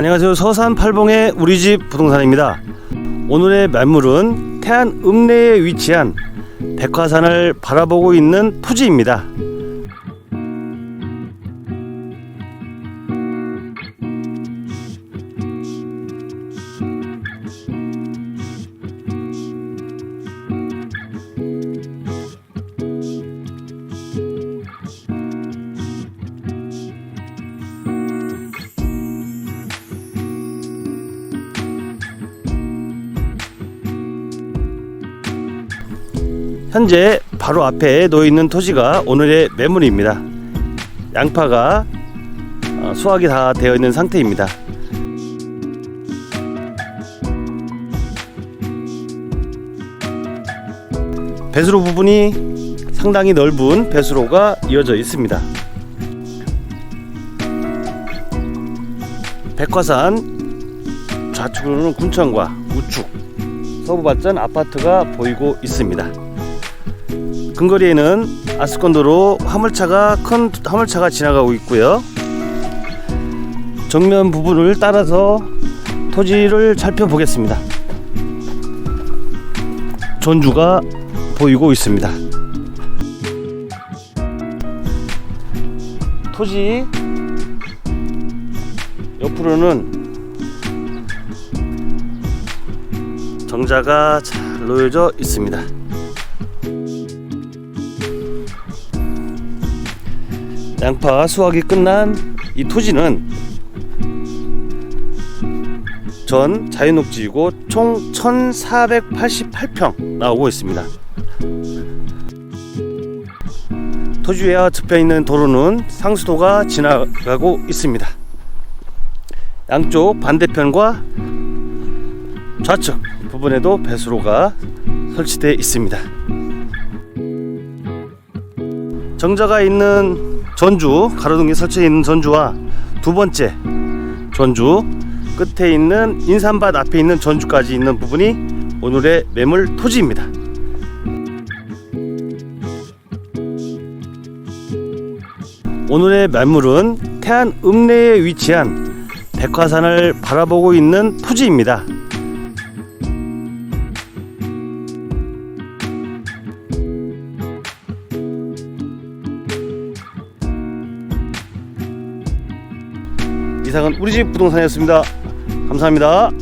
안녕하세요. 서산 팔봉의 우리 집 부동산입니다. 오늘의 매물은 태안 읍내에 위치한 백화산을 바라보고 있는 토지입니다. 현재 바로 앞에 놓여 있는 토지가 오늘의 매물입니다. 양파가 어, 수확이 다 되어 있는 상태입니다. 배수로 부분이 상당히 넓은 배수로가 이어져 있습니다. 백화산 좌측으로는 군천과 우측 서부발전 아파트가 보이고 있습니다. 근거리에는 아스콘도로 화물차가 큰 화물차가 지나가고 있고요. 정면 부분을 따라서 토지를 살펴보겠습니다. 전주가 보이고 있습니다. 토지 옆으로는 정자가 잘 놓여져 있습니다. 양파 수확이 끝난 이 토지는 전 자연녹지이고 총 1488평 나오고 있습니다. 토지 위와 접혀 있는 도로는 상수도가 지나가고 있습니다. 양쪽 반대편과 좌측 부분에도 배수로가 설치되어 있습니다. 정자가 있는 전주 가로등에 설치되어 있는 전주와 두 번째 전주 끝에 있는 인삼밭 앞에 있는 전주까지 있는 부분이 오늘의 매물 토지입니다. 오늘의 매물은 태안 읍내에 위치한 백화산을 바라보고 있는 토지입니다. 이상은 우리 집 부동산이었습니다. 감사합니다.